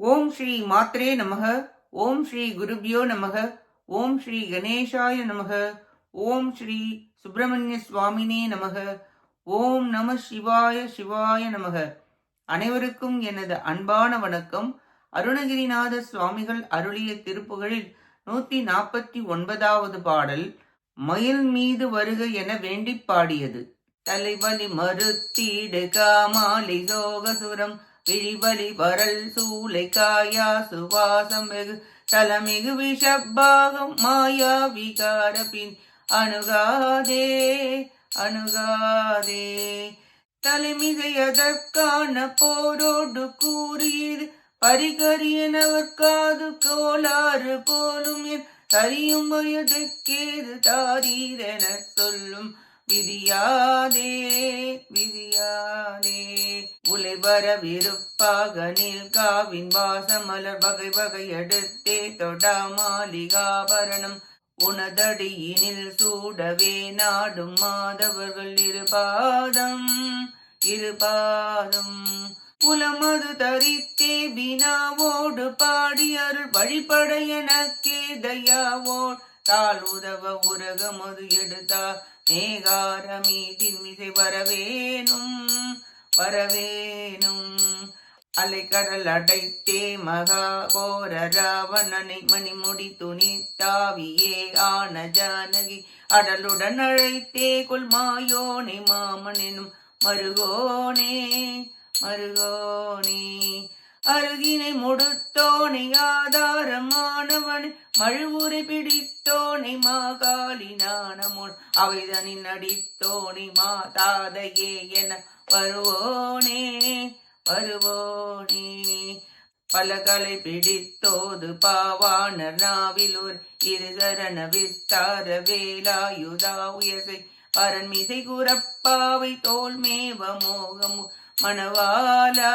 ஓம் ஸ்ரீ மாத்ரே நமக ஓம் ஸ்ரீ குருபியோ நமக ஓம் ஸ்ரீ கணேசாய நமக ஓம் ஸ்ரீ சுப்பிரமணிய சுவாமினே நமக ஓம் நம சிவாய சிவாய நமக. அனைவருக்கும் எனது அன்பான வணக்கம். அருணகிரிநாத சுவாமிகள் அருளிய திருப்புகளில் நூத்தி நாற்பத்தி ஒன்பதாவது பாடல் மயில் மீது வருக என வேண்டிப் பாடியது. தலைவலி மறுத்தீடு காமாலி சோகசுரம் விழிவலி வரல் சூளை காயா சுவாசம் வெகு தலமிகு விஷப்பாகம் மாயா விகார பின் அணுகாதே அணுகாதே. தலைமிகை அதற்கான போரோடு கூறியது பரிகரியனவர் காது கோளாறு போலும் என் சரியும் வயதுக்கேது தாரீரென சொல்லும் விதியாதே விதி வரவிருப்பாக நீல்காவின் வாசமலர் வகை வகை எடுத்தே தொடா மாளிகாபரணம். உனதடியினில் சூடவே நாடும் மாதவர்கள் இருபாதம் இருபாதம். புலமது தரித்தே வினாவோடு பாடி அருள் வழிபட எனக்கே தயாவோடு தாழ் உதவ உரகமது எடுத்தா மேகாரமீதின் மிசை வரவேனும். வரவேணும் அலைக்கடல் அடைத்தே மகா கோர ராவணனை மணிமுடி துணி தாவியே ஆன ஜானகி. அடலுடன் அழைத்தே கொல்மாயோனே மாமனெனும் மருகோனே மருகோனே அருகினை முடுத்தோனை ஆதாரமானவன் மழுவுரை பிடித்தோனை மாகாளி நாணமுள் அவைதனின் அடித்தோனை மாதாதையே என வருவோனே வருவோனே. பலகலை பிடித்தோது பாவாணர் நாவிலூர் இருகரண விஸ்தார வேலாயுதா உயசை பரன்மிசை குரப்பாவை தோல் மேவ மோகமு மணவாலா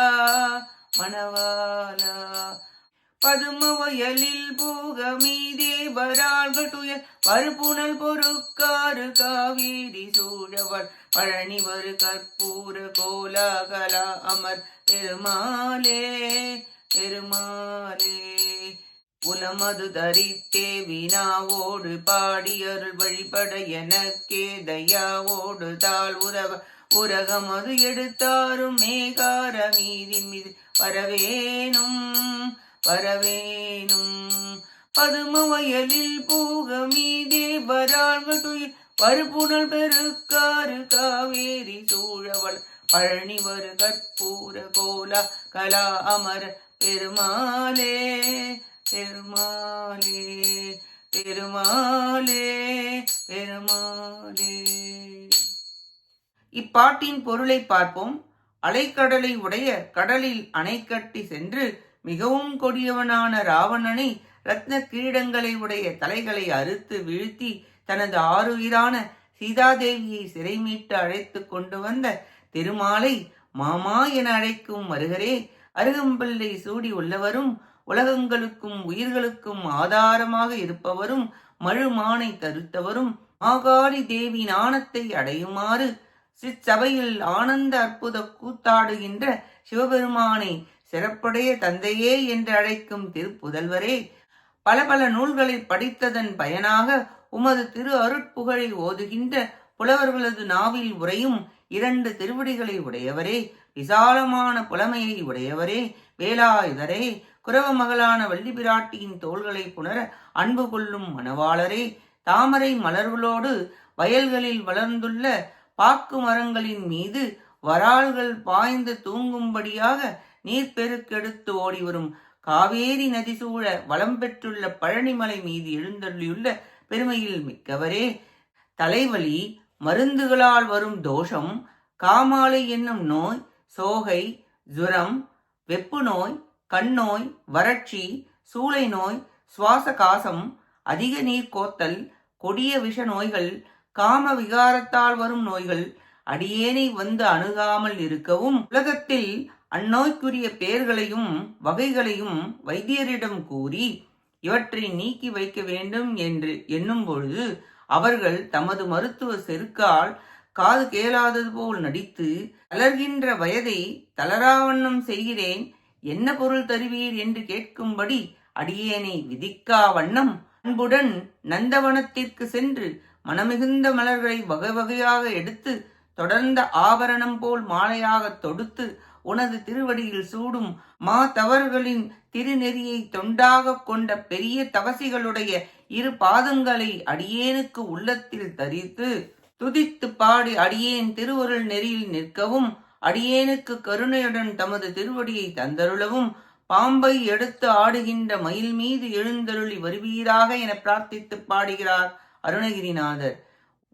மணவாலா பதும வயலில் போக மீதே வராள்கள் துயர். வறுப்புணல் பொறுக்காறு காவேரி சூழவர் பழனி வரு கற்பூர கோலாகலா அமர். பெருமாளே பெருமாளே. உலமது தரித்தே வினாவோடு பாடியருள் வழிபட எனக்கே தயாவோடு தாழ் உதவ உரகம் அது எடுத்தாரும் மேகார மீதின் மீது. வரவேணும் வரவேணும் பதும வயலில் பூக மீதே வராள்கள் துயில். பருப்புணல் பெருக்காறு காவேரி சூழவள். பழனி வரு கற்பூர கோலா கலா அமர பெருமாளே பெருமாளே. இப்பாட்டின் பொருளை பார்ப்போம். அலைக்கடலை உடைய கடலில் அணை கட்டி சென்று மிகவும் கொடியவனான ராவணனை ரத்ன கிரீடங்களை உடைய தலைகளை அறுத்து வீழ்த்தி தனது ஆறுயிரான சீதாதேவியை சிறை மீட்டு அழைத்து கொண்டு வந்த திருமாலை மாமா என அழைக்கும் வருகரே அருகம்பிள்ளை சூடி உள்ளவரும் உலகங்களுக்கும் உயிர்களுக்கும் ஆதாரமாக இருப்பவரும் மழுமானை தருத்தவரும் மாகாளி தேவி நாணத்தை அடையுமாறு சிற்சபையில் ஆனந்த அற்புத கூத்தாடுகின்ற சிவபெருமானை சிறப்புடைய தந்தையே என்று அழைக்கும் திருப்புதல்வரே பல பல நூல்களை படித்ததன் பயனாக உமது திரு அருட்புகழை ஓதுகின்ற புலவர்களது நாவில் உரையும் இரண்டு திருவடிகளை உடையவரே விசாலமான புலமையை உடையவரே வேலாயுதரே குரவ மகளான வள்ளி பிராட்டியின் தோள்களை புணர அன்பு கொள்ளும் மணவாளரே தாமரை மலர்களோடு வயல்களில் வளர்ந்துள்ள பாக்கு மரங்களின் மீது வரால்கள் பாய்ந்து தூங்கும்படியாக நீர்ப்பெருக்கெடுத்து ஓடி வரும் காவேரி நதி சூழ வளம் பெற்றுள்ள பழனிமலை மீது எழுந்தள்ளியுள்ள பெருமையில் மிக்கவரே தலைவலி மருந்துகளால் வரும் தோஷம் காமாலை என்னும் நோய் சோகை ஜுரம் வெப்பு நோய் கண்ணோய் வறட்சி சூளை நோய் சுவாச காசம் அதிக நீர் கோத்தல் கொடிய விஷ நோய்கள் காம விகாரத்தால் வரும் நோய்கள் அடியேனை வந்து அணுகாமல் இருக்கவும் உலகத்தில் அந்நோய்க்குரிய பெயர்களையும் வகைகளையும் வைத்தியரிடம் கூறி இவற்றை நீக்கி வைக்க வேண்டும் என்று எண்ணும் பொழுது அவர்கள் தமது மருத்துவ செருக்கால் காது கேளாதது போல் நடித்து தளர்கின்ற வயதை தளராவண்ணம் செய்கிறேன் என்ன பொருள் தருவீர் என்று கேட்கும்படி அடியேனை விதிக்கா வண்ணம் அன்புடன் நந்தவனத்திற்கு சென்று மனமிகுந்த மலர்களை வகை வகையாக எடுத்து தொடர்ந்த ஆபரணம் போல் மாலையாகத் தொடுத்து உனது திருவடியில் சூடும் மா தவர்களின் திருநெறியை தொண்டாகக் கொண்ட பெரிய தவசிகளுடைய இரு பாதங்களை அடியேனுக்கு உள்ளத்தில் தரித்து துதித்து பாடி அடியேன் திருவருள் நெறியில் நிற்கவும் அடியேனுக்கு கருணையுடன் தமது திருவடியை தந்தருளவும் பாம்பை எடுத்து ஆடுகின்ற மயில் மீது எழுந்தருளி வருவீராக என பிரார்த்தித்து பாடுகிறார். அருணகிரிநாதர்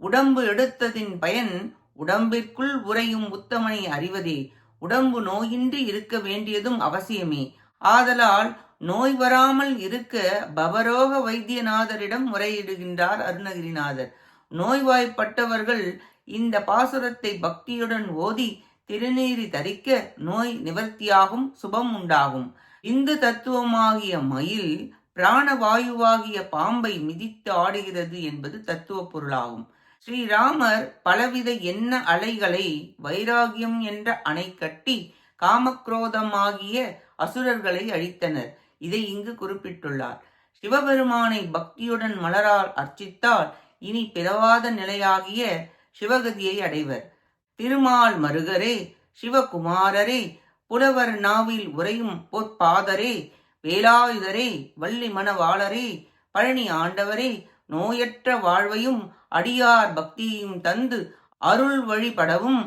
உடம்பு எடுத்ததின் பயன் உடம்பிற்குள் உறையும் உத்தமனை அறிவதே. உடம்பு நோயின்றி இருக்க வேண்டியதும் அவசியமே. ஆதலால் நோய் வராமல் இருக்க பவரோக வைத்தியநாதரிடம் முறையிடுகின்றார் அருணகிரிநாதர். நோய்வாய்ப்பட்டவர்கள் இந்த பாசுரத்தை பக்தியுடன் ஓதி திருநீரி தரிக்க நோய் நிவர்த்தியாகும் சுபம் உண்டாகும். இந்து தத்துவமாகிய மயில் பிராணவாயுவாகிய பாம்பை மிதித்து ஆடுகிறது என்பது தத்துவ பொருளாகும். ஸ்ரீராமர் பலவித எண்ண அலைகளை வைராகியம் என்ற அணை கட்டி காமக்ரோதமாகிய அசுரர்களை அழித்தனர். இதை இங்கு குறிப்பிட்டுள்ளார். சிவபெருமானை பக்தியுடன் மலரால் அர்ச்சித்தால் இனி பிறவாத நிலையாகிய சிவகதியை அடைவர். திருமால் மருகரே சிவகுமாரரே புலவர் நாவில் உரையும் பொற்பாதரே வேலாயுதரே வள்ளி மணவாளரே பழனி ஆண்டவரே நோயற்ற வாழ்வையும் அடியார் பக்தியையும் தந்து அருள் வழிபடவும்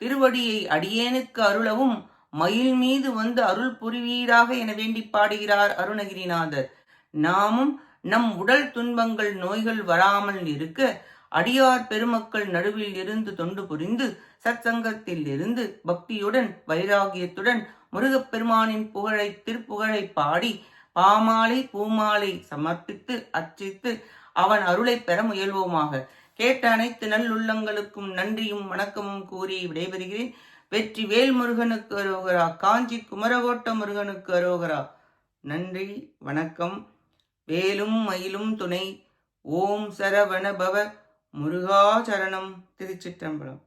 திருவடியை அடியேனுக்கு அருளவும் மயில் மீது வந்து அருள் புரிவீராக என வேண்டி பாடுகிறார் அருணகிரிநாதர். நாமும் நம் உடல் துன்பங்கள் நோய்கள் வராமல் இருக்க அடியார் பெருமக்கள் நடுவில் இருந்து தொண்டு புரிந்து சத்சங்கத்தில் இருந்து பக்தியுடன் வைராகியத்துடன் முருகப்பெருமானின் புகழை திருப்புகழை பாடி பாமாலை பூமாலை சமர்ப்பித்து அர்ச்சித்து அவன் அருளை பெற முயல்வோமாக. கேட்ட அனைத்து நல்லுள்ளங்களுக்கும் நன்றியும் வணக்கமும் கூறி விடைபெறுகிறேன். வெற்றி வேல் முருகனுக்கு அரோகரா காஞ்சி குமரகோட்ட முருகனுக்கு அரோகரா. நன்றி வணக்கம். வேலும் மயிலும் துணை. ஓம் சரவணபவ முருகாச்சரணம் திருச்சிற்றம்பலம்.